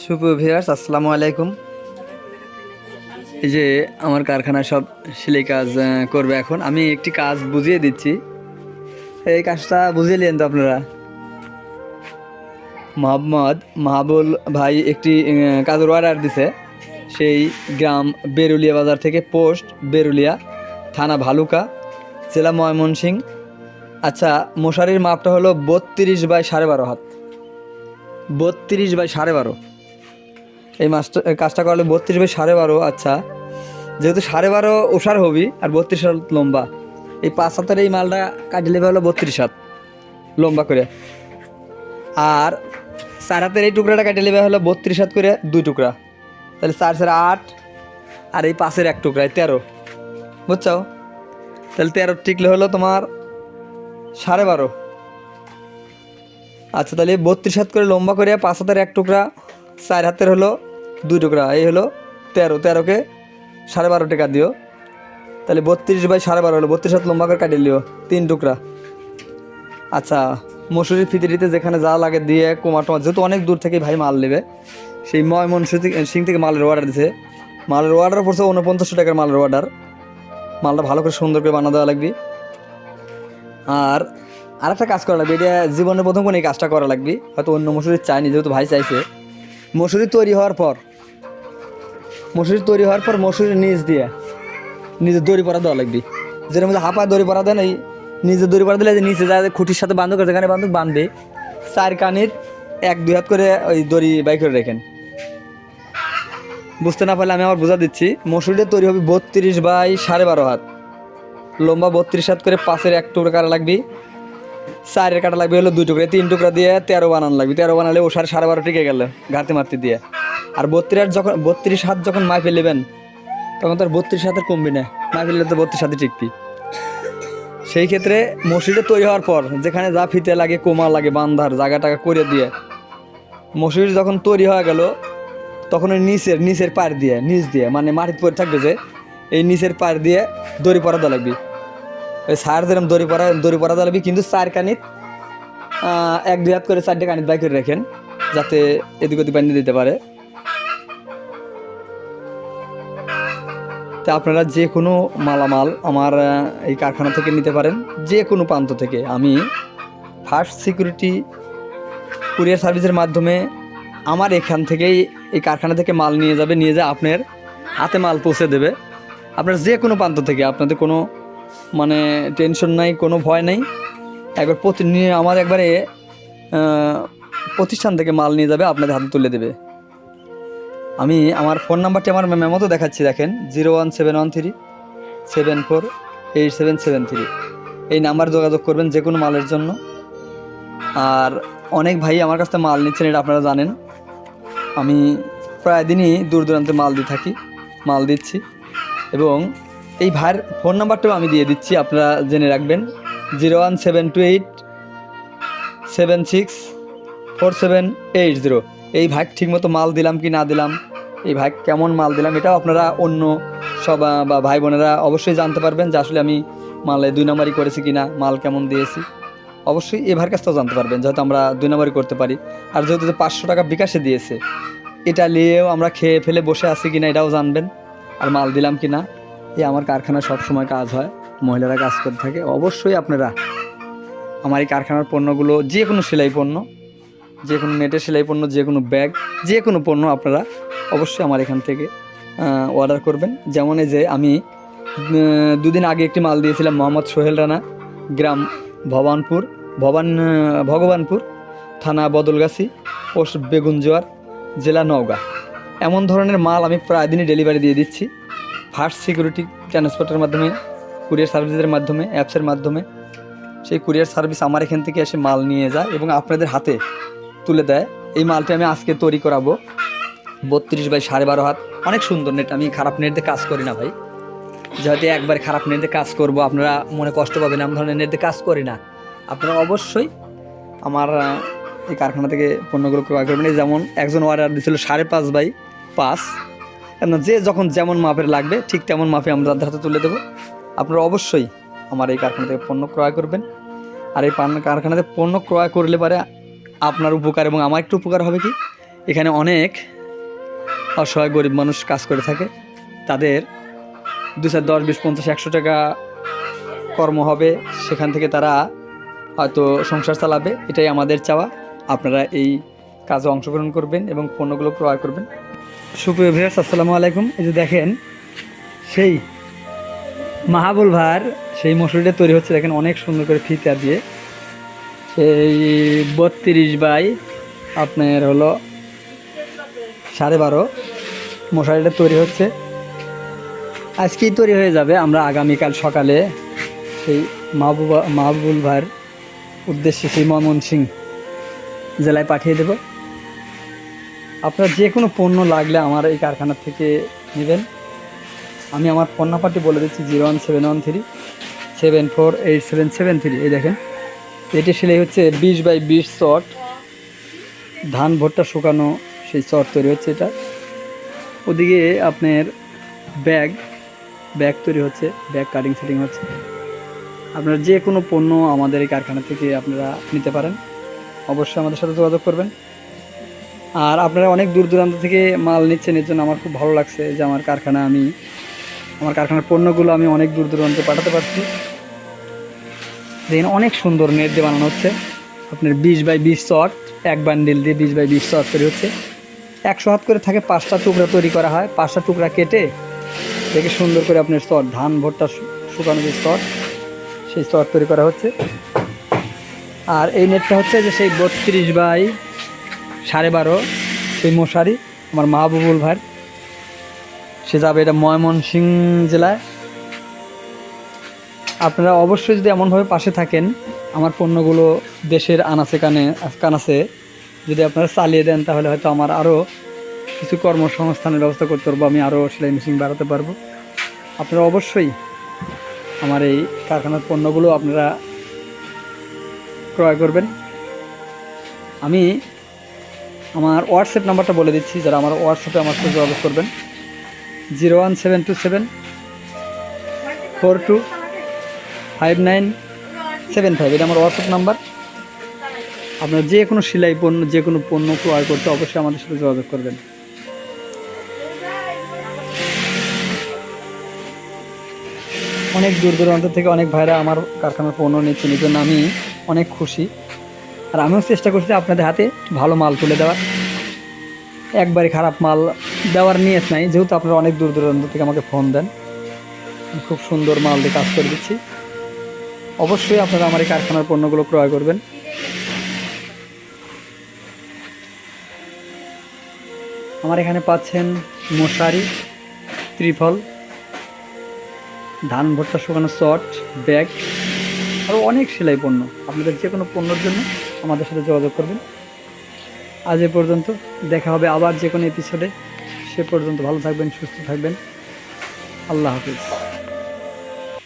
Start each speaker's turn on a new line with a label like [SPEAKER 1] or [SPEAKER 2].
[SPEAKER 1] শুভ viewers, আসসালামু আলাইকুম। এই যে আমার কারখানা সব সেলাই কাজ করবে এখন। আমি একটি কাজ বুঝিয়ে দিচ্ছি। এই কাজটা বুঝিয়ে নিন তো আপনারা? মোহাম্মদ মাহবুল ভাই একটি কাজের অর্ডার দিছে। সেই গ্রাম বেরুলিয়া বাজার থেকে পোস্ট বেরুলিয়া, থানা ভালুকা, জেলা ময়মনসিং আচ্ছা মশারির মাপটা হলো বত্রিশ বাই সাড়ে বারো হাত। বত্রিশ বাই সাড়ে বারো। এই এই কাজটা করলে বত্রিশ বাই সাড়ে বারো আচ্ছা। যেহেতু সাড়ে বারো ওষার হবি আর বত্রিশ হাত লম্বা, এই পাঁচ হাতের এই মালটা কাটি নেবে হলো বত্রিশ হাত লম্বা করে। আর চার হাতের এই টুকরাটা কাটি নেবে হলো বত্রিশ হাত করে দুই টুকরা। তাহলে চার চার আট আর এই পাশের এক টুকরা তেরো। বুঝছ তাহলে তেরো টিকলে হলো তোমার সাড়ে বারো। আচ্ছা তাহলে বত্রিশ হাত করে লম্বা করে পাঁচ হাতের এক টুকরা চার হাতের হলো দুই টুকরা, এই হলো তেরো। তেরোকে সাড়ে বারো টাকা দিও। তাহলে বত্রিশ বাই সাড়ে বারো হলো, বত্রিশ হাত লম্বা করে কাটিয়ে লিও, তিন টুকরা। আচ্ছা মসুরির ফিতিরিতে যেখানে যা লাগে দিয়ে কুমার টমার যেহেতু অনেক দূর থেকে ভাই মাল নেবে, সেই ময়মন সিং থেকে মালের অর্ডার দিছে। মালের অর্ডার পড়ছে উনপঞ্চাশশো টাকার মালের অর্ডার মালটা ভালো করে সুন্দর করে বানা দেওয়া লাগবে। আর আরেকটা কাজ করা লাগবে, এটা জীবনের প্রথম কোনো এই কাজটা করা লাগবে। হয়তো অন্য মসুরির চাইনি, যেহেতু ভাই চাইছে। মসুরি তৈরি হওয়ার পর, মসুরি তৈরি হওয়ার পর মসুরির নিচ দিয়ে নিজের দড়ি পরা দেওয়া লাগবে। মধ্যে হাঁপা দড়ি পরা দেন, এই নিজের দড়ি পরা দিলে নিচে যায় খুঁটির সাথে বান্ধব করে যেখানে বান্ধব বাঁধবে। চার কানির এক, দুই হাত করে ওই দড়ি বাই করে রেখেন। বুঝতে না পারলে আমি আবার বোঝা দিচ্ছি, মসুরিটা তৈরি হবে বত্রিশ বাই সাড়ে বারো হাত। লম্বা বত্রিশ হাত করে পাশের এক টুকরো কাটা লাগবে। চারের কাটা লাগবে হলো দুই টুকরা, তিন টুকরা দিয়ে তেরো বানানো লাগবে। তেরো বানালে ও সাড়ে সাড়ে বারো টিকে গেল ঘাটতে মারতে দিয়ে। আর বত্রিশ যখন বত্রিশ হাত যখন মাপে নেবেন, তখন তো আর বত্রিশ হাতের কমবি না মাপে নিলে তো বত্রিশ হাতে টিকবি। সেই ক্ষেত্রে মসজিদে তৈরি হওয়ার পর যেখানে যা ফিতে লাগে কোমা লাগে বান্ধার জায়গা টাকা করে দিয়ে, মসজিদ যখন তৈরি হয়ে গেল, তখন ওই নিচের নিচের পাড় দিয়ে, নিচ দিয়ে মানে মাটির পরে থাকবে যে, এই নিচের পাড় দিয়ে দড়ি পরা দেওয়া লাগবে। ওই সার যেরকম দড়ি পরা দড়ি পরা দেওয়া কিন্তু চার কানিত এক দুই হাত করে চারটে কানিত বাই করে রাখেন, যাতে এদিক ওদিক বানিয়ে দিতে পারে। তা আপনারা যে কোনো মালামাল আমার এই কারখানা থেকে নিতে পারেন, যে কোনো প্রান্ত থেকে। আমি ফার্স্ট সিকিউরিটি কুরিয়ার সার্ভিসের মাধ্যমে আমার এখান থেকেই এই কারখানা থেকে মাল নিয়ে যাবে, নিয়ে যা আপনার হাতে মাল পৌঁছে দেবে। আপনার যে কোনো প্রান্ত থেকে, আপনাদের কোনো মানে টেনশন নাই, কোনো ভয় নাই। একবার প্রতি আমার একবারে প্রতিষ্ঠান থেকে মাল নিয়ে যাবে, আপনাদের হাতে তুলে দেবে। আমি আমার ফোন নাম্বারটি আমার মেমোতে দেখাচ্ছি, দেখেন। Zero one seven one three seven four eight seven seven three এই নাম্বার যোগাযোগ করবেন যে কোনো মালের জন্য। আর অনেক ভাই আমার কাছ থেকে মাল নিচ্ছেন, এটা আপনারা জানেন। আমি প্রায় দিনই দূর দূরান্তে মাল দিয়ে থাকি, মাল দিচ্ছি। এবং এই ভাইয়ের ফোন নাম্বারটাও আমি দিয়ে দিচ্ছি, আপনারা জেনে রাখবেন। Zero one seven two eight seven six four seven eight zero. এই ভাগ ঠিকমতো মাল দিলাম কি না দিলাম? এই ভাগ কেমন মাল দিলাম এটাও আপনারা অন্য সব বা ভাই বোনেরা অবশ্যই জানতে পারবেন যে আসলে আমি মালে দুই নম্বরই করেছি কি না, মাল কেমন দিয়েছি। অবশ্যই এ ভাইয়ের কাছ থেকেও জানতে পারবেন, যেহেতু আমরা দুই নম্বরই করতে পারি। আর যেহেতু পাঁচশো টাকা বিকাশে দিয়েছে, এটা নিয়েও আমরা খেয়ে ফেলে বসে আছি কি না এটাও জানবেন, আর মাল দিলাম কি না। এই আমার কারখানা সব সময় কাজ হয়, মহিলারা কাজ করে থাকে। অবশ্যই আপনারা আমার এই কারখানার পণ্যগুলো, যে কোনো সেলাই পণ্য, যে কোনো নেটের সেলাই পণ্য, যে কোনো ব্যাগ, যে কোনো পণ্য আপনারা অবশ্যই আমার এখান থেকে অর্ডার করবেন। যেমন এই যে আমি দুদিন আগে একটি মাল দিয়েছিলাম, মোহাম্মদ সোহেল রানা, গ্রাম ভবানপুর, ভবান ভগবানপুর থানা বদলগাছি, পোস্ট বেগুনজোয়ার, জেলা নওগাঁ। এমন ধরনের মাল আমি প্রায় দিনই ডেলিভারি দিয়ে দিচ্ছি। ফার্স্ট সিকিউরিটি ট্রান্সপোর্টের মাধ্যমে, কুরিয়ার সার্ভিসের মাধ্যমে, অ্যাপসের মাধ্যমে, সেই কুরিয়ার সার্ভিস আমার এখান থেকে এসে মাল নিয়ে যায় এবং আপনাদের হাতে তুলে দেয়। এই মালটি আমি আজকে তৈরি করাবো। বত্রিশ বাই সাড়ে বারো হাত। অনেক সুন্দর নেট আমি খারাপ নেট দিয়ে কাজ করি না ভাই। যেহেতু একবার খারাপ নেট দিয়ে কাজ করব, আপনারা মনে কষ্ট পাবেন এমন ধরনের নেট দিয়ে কাজ করি না। আপনারা অবশ্যই আমার এই কারখানা থেকে পণ্যগুলো ক্রয় করবেন। যেমন একজন অর্ডার দিয়েছিল সাড়ে পাঁচ বাই পাঁচ। কেন যে যখন যেমন মাপের লাগবে, ঠিক তেমন মাপে আমরা তাদের হাতে তুলে দেবো। আপনারা অবশ্যই আমার এই কারখানা থেকে পণ্য ক্রয় করবেন। আর এই কারখানাতে পণ্য ক্রয় করলে পারে আপনার উপকার এবং আমার একটু উপকার হবে কি? এখানে অনেক অসহায় গরিব মানুষ কাজ করে থাকে। তাদের দু চার দশ, বিশ, পঞ্চাশ, একশো টাকা কর্ম হবে। সেখান থেকে তারা হয়তো সংসার চালাবে। এটাই আমাদের চাওয়া। আপনারা এই কাজে অংশগ্রহণ করবেন এবং পণ্যগুলো ক্রয় করবেন। সুপ্রিয় ভিউয়ার্স, আসসালামু আলাইকুম। এই যে দেখেন, সেই মাহাবুল ভার, সেই মসুরিটা তৈরি হচ্ছে দেখেন, অনেক সুন্দর করে ফিতা দিয়ে। সেই বত্রিশ বাই আপনার হলো সাড়ে বারো মশারিটা তৈরি হচ্ছে। আজকেই তৈরি হয়ে যাবে। আমরা আগামীকাল সকালে সেই মাহবুবা মাহবুল ভাইয়ের উদ্দেশ্যে সেই ময়মনসিং জেলায় পাঠিয়ে দেব। আপনার যে কোনো পণ্য লাগলে আমার এই কারখানা থেকে নেবেন। আমি আমার ফোন নাম্বারটি বলে দিচ্ছি, zero one seven one three seven four eight seven seven three. এই দেখেন, এটি সেলাই হচ্ছে বিশ বাই বিশ শট ধান ভুট্টা শুকানো সেই শট তৈরি হচ্ছে এটা। ওদিকে আপনার ব্যাগ ব্যাগ তৈরি হচ্ছে, ব্যাগ কাটিং সেটিং হচ্ছে। আপনার যে কোনো পণ্য আমাদের এই কারখানা থেকে আপনারা নিতে পারেন। অবশ্যই আমাদের সাথে যোগাযোগ করবেন। আর আপনারা অনেক দূর দূরান্ত থেকে মাল নিচ্ছেন, এর জন্য আমার খুব ভালো লাগছে যে আমার কারখানা আমি, আমার কারখানার পণ্যগুলো আমি অনেক দূর দূরান্তে পাঠাতে পারছি। দেখেন অনেক সুন্দর নেট দিয়ে বানানো হচ্ছে। আপনার বিশ বাই বিশ শট, এক বান্ডিল দিয়ে বিশ বাই বিশ শট তৈরি হচ্ছে। একশো হাত করে থাকে পাঁচটা টুকরা তৈরি করা হয়। পাঁচটা টুকরা কেটে দেখে সুন্দর করে আপনার স্তর ধান ভুট্টা শুকানো যে স্তর সেই স্তর তৈরি করা হচ্ছে। আর এই নেটটা হচ্ছে যে সেই বত্রিশ বাই সাড়ে বারো, সেই মশারি, আমার মাহবুবুল ভাই সে যাবে এটা ময়মনসিং জেলায়। আপনারা অবশ্যই যদি এমনভাবে পাশে থাকেন, আমার পণ্যগুলো দেশের আনাচে কানে, কানাচে, যদি আপনারা চালিয়ে দেন, তাহলে হয়তো আমার আরও কিছু কর্মসংস্থানের ব্যবস্থা করতে পারব, আমি আরও সেলাই মেশিন বাড়াতে পারব। আপনারা অবশ্যই আমার এই কারখানার পণ্যগুলো আপনারা ক্রয় করবেন। আমি আমার হোয়াটসঅ্যাপ নাম্বারটা বলে দিচ্ছি, যারা আমার হোয়াটসঅ্যাপে আমার সাথে যোগাযোগ করবেন। Zero one seven two seven, four two five nine seven five, এটা আমার হোয়াটসঅ্যাপ নাম্বার। আপনার যে কোনো সেলাই পণ্য, যে কোনো পণ্য ক্রয় করতে অবশ্যই আমাদের সাথে যোগাযোগ করবেন। অনেক দূর দূরান্ত থেকে অনেক ভাইরা আমার কারখানার পণ্য নিচ্ছেন, এই জন্য আমি অনেক খুশি। আর আমিও চেষ্টা করছি আপনাদের হাতে ভালো মাল তুলে দেওয়ার। একবারে খারাপ মাল দেওয়ার নিয়ত নাই, যেহেতু আপনারা অনেক দূর দূরান্ত থেকে আমাকে ফোন দেন। খুব সুন্দর মাল দিয়ে কাজ করে দিচ্ছি। অবশ্যই আপনারা আমার এই কারখানার পণ্যগুলো ক্রয় করবেন। আমার এখানে পাচ্ছেন মশারি, ত্রিফল, ধান ভুট্টা শুকানো শট ব্যাগ আরও অনেক সেলাই পণ্য। আপনাদের যে কোনো পণ্যর জন্য আমাদের সাথে যোগাযোগ করবেন। আজ এ পর্যন্ত দেখা হবে আবার যে কোনো এপিসোডে সে পর্যন্ত ভালো থাকবেন, সুস্থ থাকবেন। আল্লাহ হাফিজ।